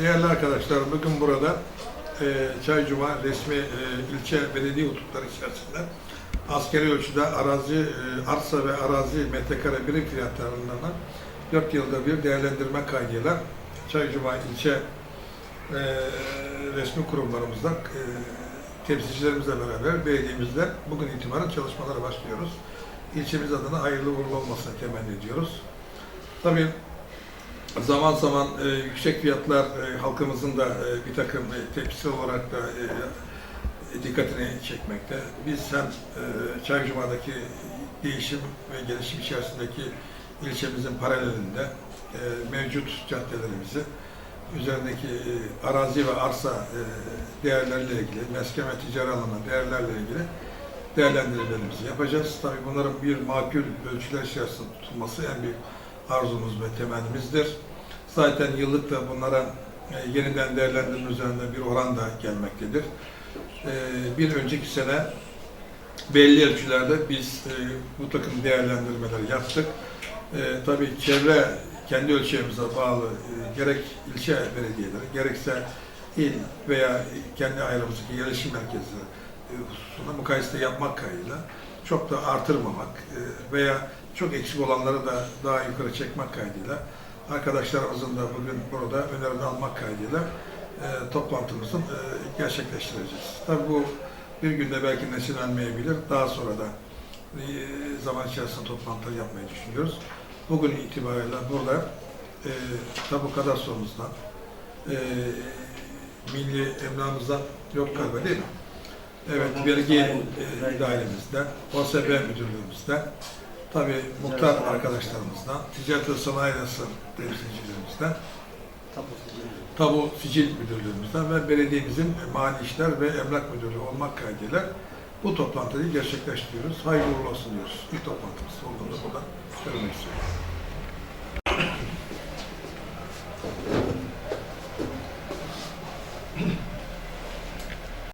Değerli arkadaşlar, bugün burada e, Çaycuma resmi e, ilçe belediye hudutları içerisinde askeri ölçüde arazi, e, arsa ve arazi metrekare birim fiyatlarından 4 yılda bir değerlendirme kaydıyla Çaycuma ilçe e, resmi kurumlarımızdan e, temsilcilerimizle beraber belediyemizle bugün itibaren çalışmalara başlıyoruz. İlçemiz adına hayırlı uğurlu olmasını temenni ediyoruz. Tabii zaman zaman e, yüksek fiyatlar e, halkımızın da e, bir takım e, tepkisi olarak da e, dikkatini çekmekte. Biz hem e, Çaycuma'daki değişim ve gelişim içerisindeki ilçemizin paralelinde e, mevcut caddelerimizi üzerindeki e, arazi ve arsa e, değerleriyle ilgili, mesken ve ticari alanı değerlerle ilgili değerlendirmelerimizi yapacağız. Tabii bunların bir makul ölçüler içerisinde tutulması en büyük arzumuz ve temennimizdir. Zaten yıllık da bunlara e, yeniden değerlendirme üzerinde bir oran da gelmektedir. E, bir önceki sene belli ölçülerde biz e, bu takım değerlendirmeleri yaptık. Tabii çevre kendi ölçeğimize bağlı gerek ilçe belediyeleri gerekse il veya kendi ayrımızdaki yerleşim merkezleri e, hususunda mukayese yapmak kaydıyla çok da artırmamak e, veya çok eksik olanları da daha yukarı çekmek kaydıyla arkadaşlarımızın da bugün burada önerini almak kaydıyla e, e, gerçekleştireceğiz. Tabii bu bir günde belki nesillenmeyebilir. Daha sonra da e, zaman içerisinde toplantı yapmayı düşünüyoruz. Bugün itibariyle burada e, tabu kadastromuzdan, e, milli emlakımızdan yok galiba değil mi? Evet, vergi e, dairimizden, OSB müdürlüğümüzden, tabii muhtar arkadaşlarımızdan, ticaret ve sanayi nasıl temsilcilerimizden, tabu sicil müdürlüğümüzden ve belediyemizin mali işler ve emlak müdürlüğü olmak kaydıyla bu toplantıyı gerçekleştiriyoruz. Hayırlı olsun diyoruz. İlk toplantımız olduğunu burada söylemek istiyorum.